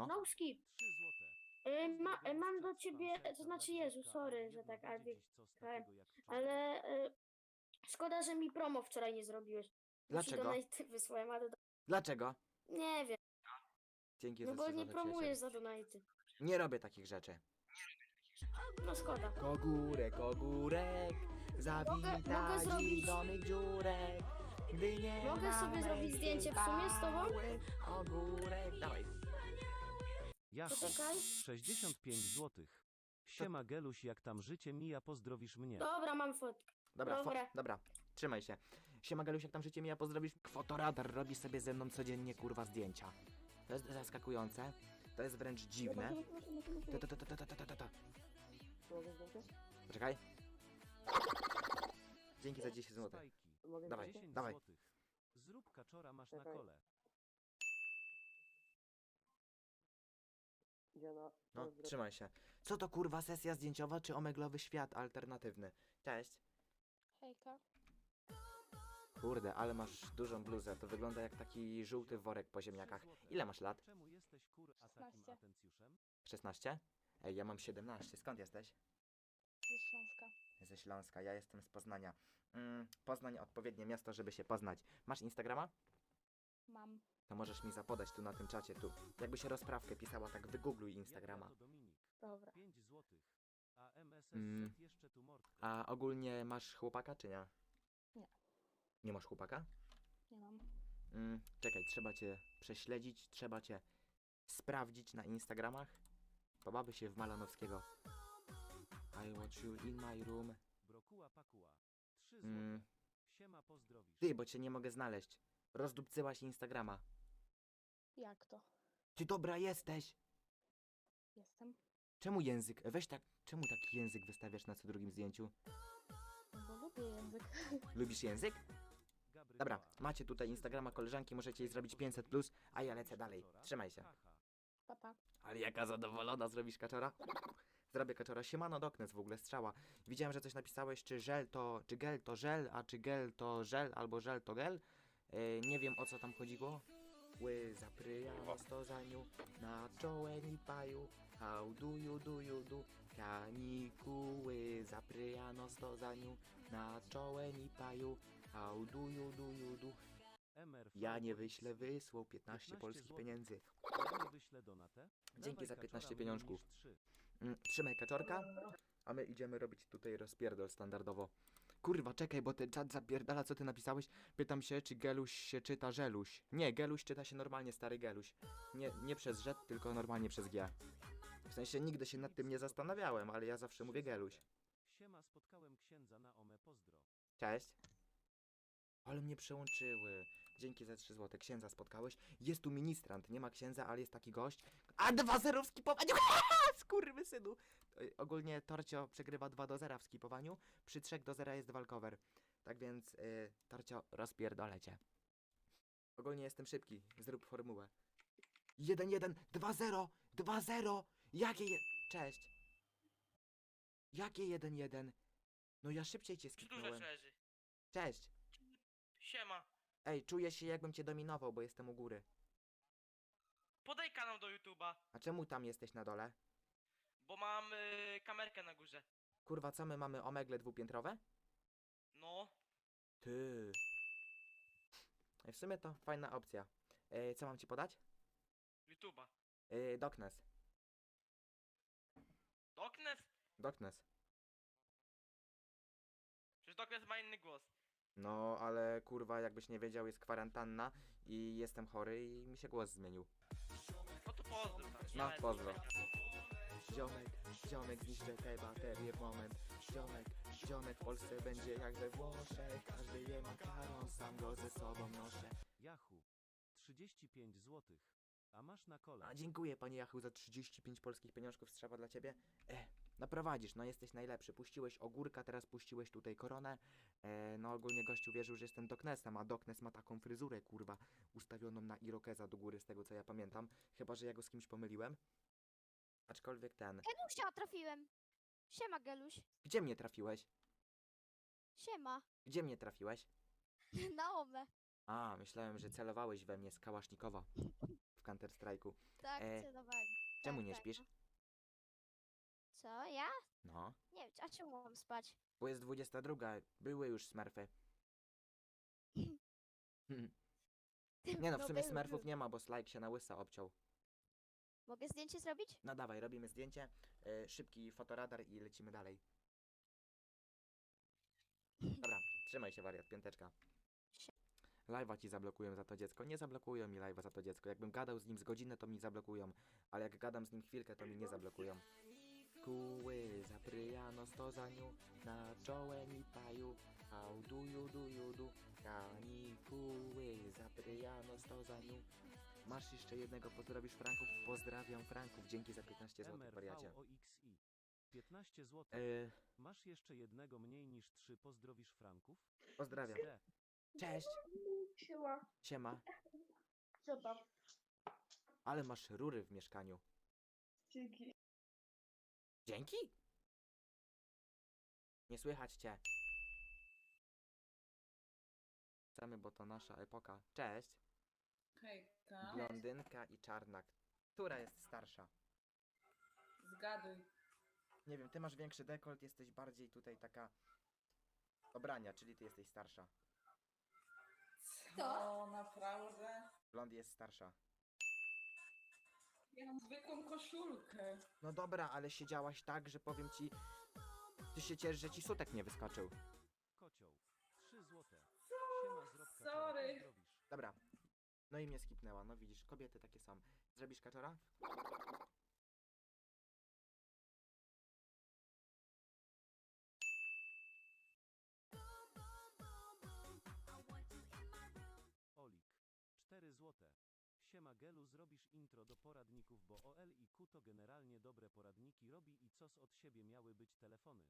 No. No skip. 3 złote. Y, ma, y, mam do ciebie, to znaczy Jezu, sorry, że jedno tak, ale, ale- y, szkoda, że mi promo wczoraj nie zrobiłeś. Ci Dlaczego? wysłałem, ale do... Dlaczego? nie wiem, Dzięki no za bo nie złote, promujesz za donaty. Nie robię takich rzeczy. No szkoda. Ogórek, ogórek, mogę zawita zrobić- do mych dziurek. Gdy nie Mogę sobie mamy zrobić zdjęcie w sumie z tobą? mały. Poczekaj. 65 złotych. Siema Geluś, jak tam życie mija, pozdrowisz mnie. Dobra, mam fotkę. Dobra, fo- Dobra. dobra, trzymaj się. Siema Galuś, jak tam życie mija, pozdrowisz. Fotoradar robi sobie ze mną codziennie, kurwa, zdjęcia. To jest zaskakujące, to jest wręcz dziwne. Ta. Poczekaj. Dzięki za 10 zł. Spajki. Dawaj, 10 dawaj. złotych. Zrób kaczora, masz na Czekaj. No, pozdro. trzymaj się. Co to kurwa sesja zdjęciowa czy omeglowy świat alternatywny? Cześć. Hejka. Kurde, ale masz dużą bluzę. To wygląda jak taki żółty worek po ziemniakach. Ile masz lat? Czemu jesteś kur a takim 16. atencjuszem? 16? Ej, ja mam 17. Skąd jesteś? Ze Śląska. Ze Śląska, ja jestem z Poznania. Mm, Poznań odpowiednie miasto, żeby się poznać. Masz Instagrama? Mam. To możesz mi zapodać tu na tym czacie, tu. Jakby się rozprawkę pisała, tak wygoogluj Instagrama. Ja to Dominik. Dobra. 5 złotych. A MSS Mm. jeszcze tu mordkę. A ogólnie masz chłopaka, czy nie? Nie. Nie masz chłopaka? Nie mam. Mm, czekaj, trzeba cię prześledzić, trzeba cię sprawdzić na Instagramach. Pobawy się w Malanowskiego. I watch you in my room. Brokuła pakuła. 3 złote. Mm, Siema, pozdrowisz. ty, bo cię nie mogę znaleźć. Rozdupcyłaś Instagrama. Jak to? Ty dobra jesteś! Jestem. Czemu język? Weź tak, czemu taki język wystawiasz na co drugim zdjęciu? Bo lubię język. Lubisz język? Dobra, macie tutaj Instagrama koleżanki, możecie jej zrobić Pozdrowisz 500 plus, a ja lecę dalej. Trzymaj się. Papa. Ale jaka zadowolona zrobisz kaczora? Zrobię kaczora. Siemano Doknes w ogóle, strzała. Widziałem, że coś napisałeś, czy żel to, czy gel to żel, a czy gel to żel, albo żel to gel. E, nie wiem o co tam chodziło. Ły zapryja na stożaniu, na czołem i paju, hałduju duju kanikuły zapryja na no stożaniu, na paju, duju du. Ja nie wyślę wysłał 15, 15 polskich pieniędzy. Dzięki za 15 pieniążków. Mm, trzymaj kaczorka, a my idziemy robić tutaj rozpierdol standardowo. Kurwa, czekaj, bo ten czat zapierdala, co ty napisałeś. Pytam się, czy Geluś się czyta Żeluś. Nie, Geluś czyta się normalnie, stary Geluś. Nie, nie przez Z, tylko normalnie przez G. W sensie nigdy się nad tym nie zastanawiałem, ale ja zawsze mówię Geluś. Siema, spotkałem księdza na Ome, pozdro. Cześć. Ale mnie przełączyły. Dzięki za 3 złote. Księdza spotkałeś? Jest tu ministrant. Nie ma księdza, ale jest taki gość. A dwa zero w skipowaniu! Skurwysynu! Y, Ogólnie Torcio przegrywa 2 do 0 w skipowaniu. Przy 3 do 0 jest walkover. Tak więc, y, Torcio, rozpierdolę cię. Ogólnie jestem szybki. Zrób formułę. 1-1, 2-0, 2-0! Jakie je... Cześć. Jakie 1-1? No ja szybciej cię dużo skipnąłem. leży? Cześć. Siema. Ej, czuję się jakbym cię dominował, bo jestem u góry. Podaj kanał do YouTube'a, A czemu tam jesteś na dole? Mam y, kamerkę na górze. Kurwa, co my mamy omegle dwupiętrowe? No, Ty. Ej, W sumie to fajna opcja. Co mam ci podać? YouTube'a. Ej, Doknes. Doknes? Doknes. Przecież Doknes ma inny głos. No, ale kurwa, jakbyś nie wiedział, jest kwarantanna i jestem chory i mi się głos zmienił. No to pozdrów tam. No, pozdro. Ziomek, ziomek, zniszczę te baterie w moment. Ziomek, ziomek w Polsce będzie jak we Włoszech. Każdy je makaron, sam go ze sobą noszę. Yahoo. 35 złotych. A masz na kole. A dziękuję panie Jachu za 35 polskich pieniążków strzała dla ciebie. E, naprowadzisz, no jesteś najlepszy. Puściłeś ogórka, teraz puściłeś tutaj koronę. E, no ogólnie gościu wierzył, że jestem Doknesem, a Doknes ma taką fryzurę, kurwa, ustawioną na irokeza do góry, z tego co ja pamiętam. Chyba, że ja go z kimś pomyliłem. Aczkolwiek ten... Gelusia trafiłem. Siema, Geluś. Gdzie mnie trafiłeś? Siema. Gdzie mnie trafiłeś? Na omę. A, myślałem, że celowałeś we mnie z Kałasznikowa. W Counter Strike'u. Tak, E, celowałem. Czemu Tak, nie tak, śpisz? no. Co, ja? No, Nie wiem, a czemu mam spać? bo jest 22, były już smurfy. Hmm. Nie no, w No sumie był, smurfów był. nie ma, bo Slajk się na łysa obciął. Mogę zdjęcie zrobić? No dawaj, robimy zdjęcie, e, szybki fotoradar i lecimy dalej. Dobra, trzymaj się wariat, piąteczka. Live'a ci zablokują za to dziecko. Nie zablokują mi live'a za to dziecko. Jakbym gadał z nim z godzinę, to mi zablokują. Ale jak gadam z nim chwilkę, to mi nie zablokują. Kuły zapryjano sto za niu, na czołę mi paju. How do you do you do? Kanikuły zapryjano. Masz jeszcze jednego, pozdrowisz Franków? Pozdrawiam Franków, dzięki za 15 zł, wariacie. MRVOXI. 15 zł. Yy, Masz jeszcze jednego mniej niż 3 pozdrowisz Franków? pozdrawiam. Cześć, Siła. siema. Co tam? Ale masz rury w mieszkaniu. Dzięki. Dzięki? Nie słychać cię. Chcemy, bo to nasza epoka. Cześć. Hejka, Blondynka i czarnak. Która jest starsza? zgaduj. Nie wiem, ty masz większy dekolt, jesteś bardziej tutaj taka... Obrania, czyli ty jesteś starsza. Co, naprawdę? Blond jest starsza. Ja mam zwykłą koszulkę. No dobra, ale siedziałaś tak, że powiem ci... Ty się ciesz, że ci sutek nie wyskoczył. Kocioł. 3 zł. Siema zrobka. Sorry. Dobra. No i mnie skipnęła, no widzisz, kobiety takie są. Zrobisz kaczora? Olik. 4 zł. Siema Gelu zrobisz intro do poradników, bo OL i Q to generalnie dobre poradniki robi i cos od siebie miały być telefony.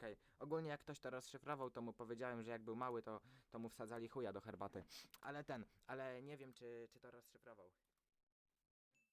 Okej. Ogólnie jak ktoś to rozszyfrował, to mu powiedziałem, że jak był mały, to, to mu wsadzali chuja do herbaty. Ale ten, ale nie wiem, czy, czy to rozszyfrował.